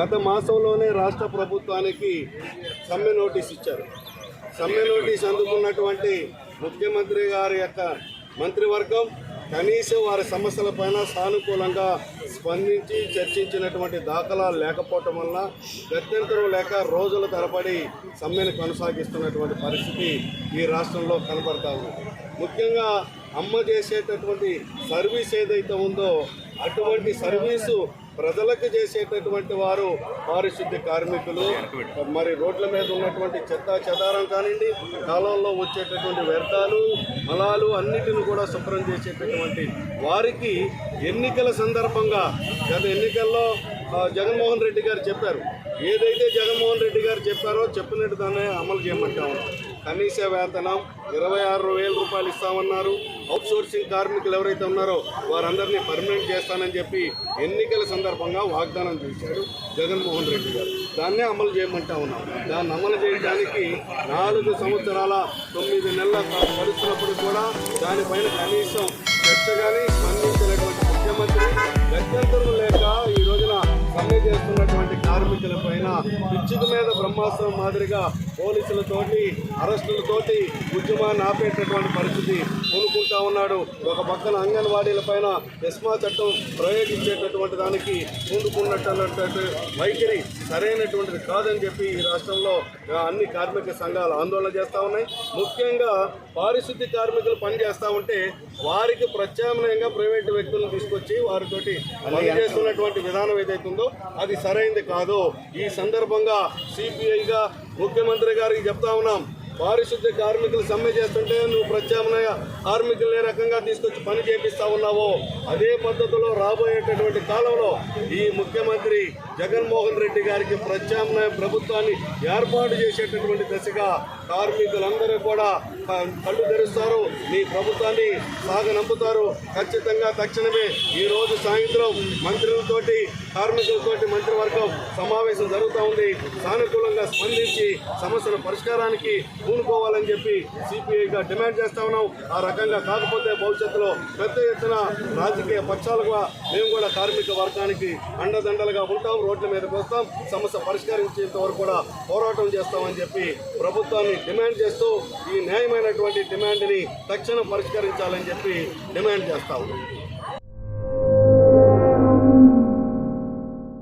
గత మాసంలోనే రాష్ట్ర ప్రభుత్వానికి సమ్మె నోటీస్ ఇచ్చారు. సమ్మె నోటీస్ అందుకున్నటువంటి ముఖ్యమంత్రి గారి యొక్క మంత్రివర్గం కనీసం వారి సమస్యలపైన సానుకూలంగా స్పందించి చర్చించినటువంటి దాఖలాలు లేకపోవటం వల్ల గత్యంతరం లేక రోజుల తరబడి సమ్మెను కొనసాగిస్తున్నటువంటి పరిస్థితి ఈ రాష్ట్రంలో కనబడతా ఉంది. ముఖ్యంగా అమ్మ చేసేటటువంటి సర్వీస్ ఏదైతే ఉందో అటువంటి సర్వీసు ప్రజలకు చేసేటటువంటి వారు పారిశుద్ధ్య కార్మికులు మరి రోడ్ల మీద ఉన్నటువంటి చెత్త చెదారం కానివ్వండి కాలంలో వచ్చేటటువంటి వ్యర్థాలు మలాలు అన్నిటిని కూడా శుభ్రం చేసేటటువంటి వారికి ఎన్నికల సందర్భంగా గత ఎన్నికల్లో జగన్మోహన్ రెడ్డి గారు చెప్పారు. ఏదైతే జగన్మోహన్ రెడ్డి గారు చెప్పారో చెప్పినట్టు దాన్ని అమలు చేయమంటాము కనీస వేతనం ఇరవై ఆరు వేల రూపాయలు ఇస్తామన్నారు. అవుట్సోర్సింగ్ కార్మికులు ఎవరైతే ఉన్నారో వారందరినీ పర్మనెంట్ చేస్తానని చెప్పి ఎన్నికల సందర్భంగా వాగ్దానం చేశాడు జగన్మోహన్ రెడ్డి గారు. దాన్నే అమలు చేయమంటా ఉన్నాం. దాన్ని అమలు చేయడానికి నాలుగు సంవత్సరాల తొమ్మిది నెలల గడుస్తున్నప్పుడు కూడా దానిపైన కనీసం చర్చ కానీ సమ్మె చేస్తున్నటువంటి కార్మికుల పైన పిచ్చిక మీద బ్రహ్మాస్త్రం మాదిరిగా పోలీసులతోటి అరెస్టులతోటి ఉద్యమాన్ని ఆపేటటువంటి పరిస్థితి కొనుక్కుంటా ఉన్నాడు. ఒక పక్కన అంగన్వాడీల పైన ఎస్మా చట్టం ప్రయోగించేటటువంటి దానికి పూనుకున్నట్టు వైఖరి సరైనటువంటిది కాదని చెప్పి ఈ రాష్ట్రంలో అన్ని కార్మిక సంఘాలు ఆందోళన చేస్తూ ఉన్నాయి. ముఖ్యంగా పారిశుద్ధ్య కార్మికులు పనిచేస్తూ ఉంటే వారికి ప్రత్యామ్నాయంగా ప్రైవేటు వ్యక్తులను తీసుకొచ్చి వారితోటి పనిచేస్తున్నటువంటి విధానం ఏదైతే ఉందో అది సరైంది కాదు. ఈ సందర్భంగా సిపిఐగా ముఖ్యమంత్రి గారికి చెప్తా ఉన్నాం. పారిశుద్ధ్య కార్మికులు సమ్మె చేస్తుంటే నువ్వు ప్రత్యామ్నాయ కార్మికులు ఏ రకంగా తీసుకొచ్చి పని చేపిస్తా ఉన్నావో అదే పద్ధతిలో రాబోయేటటువంటి కాలంలో ఈ ముఖ్యమంత్రి జగన్మోహన్ రెడ్డి గారికి ప్రత్యామ్నాయ ప్రభుత్వాన్ని ఏర్పాటు చేసేటటువంటి దశగా కార్మికులందరూ కూడా కళ్ళు తెరుస్తారు. మీ ప్రభుత్వాన్ని సాగనంపుతారు. ఖచ్చితంగా తక్షణమే ఈ రోజు సాయంత్రం మంత్రులతోటి కార్మికులతోటి మంత్రివర్గం సమావేశం జరుగుతూ ఉంది. సానుకూలంగా స్పందించి సమస్యల పరిష్కారానికి పూనుకోవాలని చెప్పి సిపిఐగా డిమాండ్ చేస్తా ఉన్నాం. ఆ రకంగా కాకపోతే భవిష్యత్తులో పెద్ద ఎత్తున రాజకీయ పక్షాలుగా మేము కూడా కార్మిక వర్గానికి అండదండలుగా ఉంటాం. రోడ్ల మీదకి వస్తాం. సమస్య పరిష్కరించేంత వరకు కూడా పోరాటం చేస్తామని చెప్పి ప్రభుత్వాన్ని డిమాండ్ చేస్తూ ఈ న్యాయమైనటువంటి డిమాండ్ని తక్షణం పరిష్కరించాలని చెప్పి డిమాండ్ చేస్తా ఉన్నాం.